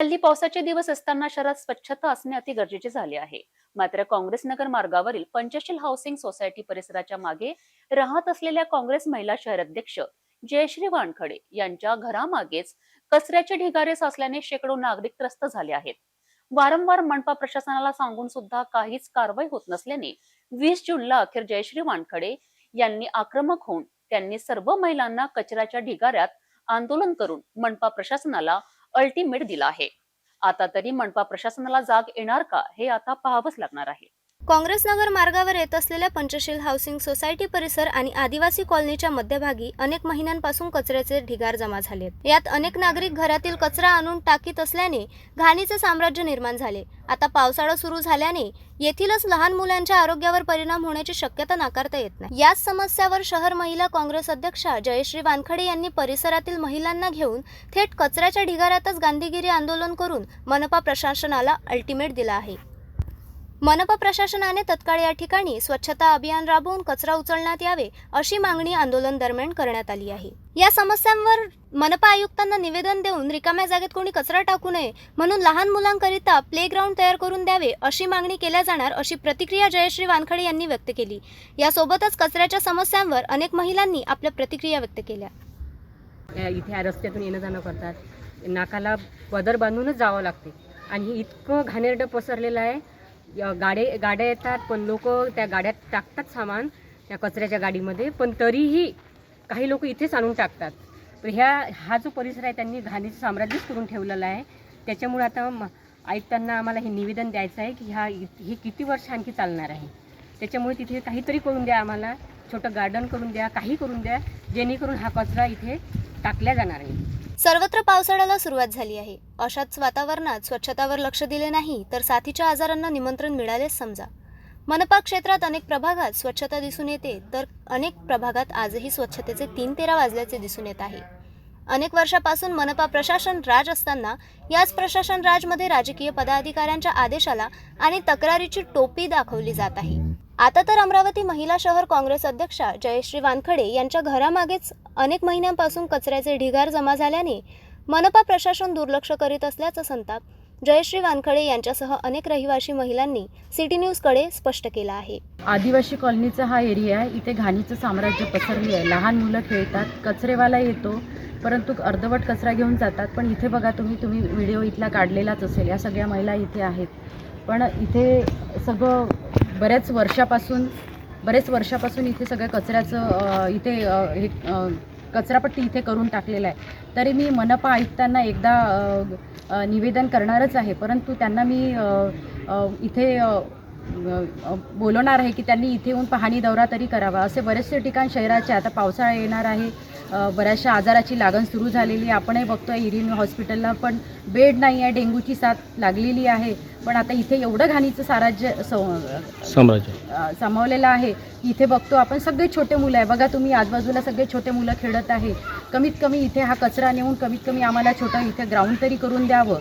हल्ली पावसाचे दिवस असताना शहरात स्वच्छता असणे अति गरजेचे झाले आहे. मात्र काँग्रेस नगर मार्गावरील पंचशील हाऊसिंग सोसायटी परिसराच्या मागे राहत असलेल्या काँग्रेस महिला शहर अध्यक्ष जयश्री वानखडे यांच्या घरामागेच कचऱ्याचे ढिगारे साचल्याने शेकडो नागरिक त्रस्त झाले आहेत. वारंवार मनपा प्रशासनाला सांगून सुद्धा काहीच कारवाई होत नसल्याने वीस जूनला अखेर जयश्री वानखडे यांनी आक्रमक होऊन त्यांनी सर्व महिलांना कचऱ्याच्या ढिगाऱ्यात आंदोलन करून मनपा प्रशासनाला अल्टिमेट दिला आहे. आता तरी मनपा प्रशासनाला जाग येणार का हे आता पाहावंच लागणार आहे. काँग्रेस नगर मार्गावर येत असलेल्या पंचशील हाऊसिंग सोसायटी परिसर आणि आदिवासी कॉलनीच्या मध्यभागी अनेक महिन्यांपासून कचऱ्याचे ढिगार जमा झालेत. यात अनेक नागरिक घरातील कचरा आणून टाकीत असल्याने घाणीचे साम्राज्य निर्माण झाले. आता पावसाळा सुरू झाल्याने येथीलच लहान मुलांच्या आरोग्यावर परिणाम होण्याची शक्यता नाकारता येत नाही. याच समस्यावर शहर महिला काँग्रेस अध्यक्षा जयश्री वानखडे यांनी परिसरातील महिलांना घेऊन थेट कचऱ्याच्या ढिगाऱ्यातच गांधीगिरी आंदोलन करून मनपा प्रशासनाला अल्टिमेट दिला आहे. मनपा प्रशासनाने तत्काळ या ठिकाणी स्वच्छता अभियान राबवून कचरा उचलण्यात यावे अशी मागणी आंदोलन दरम्यान करण्यात आली आहे. या समस्यांवर मनपा आयुक्तांना निवेदन देऊन रिकाम्या जागेत कोणी कचरा टाकू नये म्हणून लहान मुलांकरिता प्लेग्राऊंड तयार करून द्यावे अशी मागणी केल्या जाणार अशी प्रतिक्रिया जयश्री वानखडे यांनी व्यक्त केली. यासोबतच कचऱ्याच्या समस्यांवर अनेक महिलांनी आपल्या प्रतिक्रिया व्यक्त केल्या. इथे रस्त्यातून येणं जाणं करतात. नाकाला पदर बांधूनच जावं लागते. आणि इतकं घाणेरडं पसरलेलं आहे. गाडे गाड्या येतात पण लोक त्या गाड्यात टाकतात सामान त्या कचऱ्याच्या गाडीमध्ये पण तरीही काही लोक इथेच आणून टाकतात. तर ह्या हा जो परिसर आहे त्यांनी घाणीचं साम्राज्यच करून ठेवलेला आहे. त्याच्यामुळे आता म- आयुक्तांना आम्हाला हे निवेदन द्यायचं आहे की ह्या हे किती वर्ष आणखी चालणार आहे. त्याच्यामुळे तिथे काहीतरी करून द्या आम्हाला छोटं गार्डन करून द्या काही करून द्या जेणेकरून हा कचरा इथे टाकल्या जाणार आहे सर्वत्र पावसाळ्याला सुरुवात झाली आहे. अशाच वातावरणात स्वच्छतावर लक्ष दिले नाही तर साथीच्या आजारांना निमंत्रण मिळालेच समजा. मनपा क्षेत्रात अनेक प्रभागात स्वच्छता दिसून येते तर अनेक प्रभागात आजही स्वच्छतेचे तीन तेरा वाजल्याचे दिसून येत आहे. अनेक वर्षापासून मनपा प्रशासन राज असताना याच प्रशासन राजमध्ये राजकीय पदाधिकाऱ्यांच्या आदेशाला आणि तक्रारीची टोपी दाखवली जात आहे. आता तर अमरावती महिला शहर काँग्रेस अध्यक्षा जयश्री वानखडे यांच्या घरामागेच अनेक महिन्यांपासून कचऱ्याचे ढिगार जमा झाल्याने मनपा प्रशासन दुर्लक्ष करीत असल्याचा संताप जयश्री वानखडे यांच्यासह अनेक रहिवासी महिलांनी सिटी न्यूजकडे स्पष्ट केला आहे. आदिवासी कॉलनीचा हा एरिया आहे. इथे घाणीचं साम्राज्य पसरली आहे लहान मुलं खेळतात कचरेवाला येतो परंतु अर्धवट कचरा घेऊन जातात. पण इथे बघा तुम्ही तुम्ही व्हिडिओ इथला काढलेलाच असेल. या सगळ्या महिला इथे आहेत. पण इथे सगळं बऱ्याच वर्षापासून बरेच वर्षापासून इथे सगळ्या कचऱ्याचं इथे हे कचरापट्टी इथे करून टाकलेला आहे. तरी मी मनपा आयुक्तांना एकदा निवेदन करणारच आहे. परंतु त्यांना मी इथे बोलवणार आहे की त्यांनी इथे येऊन पाहणी दौरा तरी करावा. असे बरेचसे ठिकाण शहराचे आता पावसाळा येणार आहे. बऱ्याचशा आजाराची लागण सुरू झालेली आहे. आपणही बघतो आहे इरिन हॉस्पिटलला पण बेड नाही आहे डेंग्यूची साथ लागलेली आहे. पण आता इथे एवढं घाणीचं साराज्य साम्राज्य. सामावलेलं आहे. की इथे बघतो आपण सगळे छोटे मुलं आहे. बघा तुम्ही आजूबाजूला सगळे छोटे मुलं खेळत आहे. कमीत कमी इथे हा कचरा नेऊन कमीत कमी आम्हाला छोटं इथे ग्राउंड तरी करून द्यावं.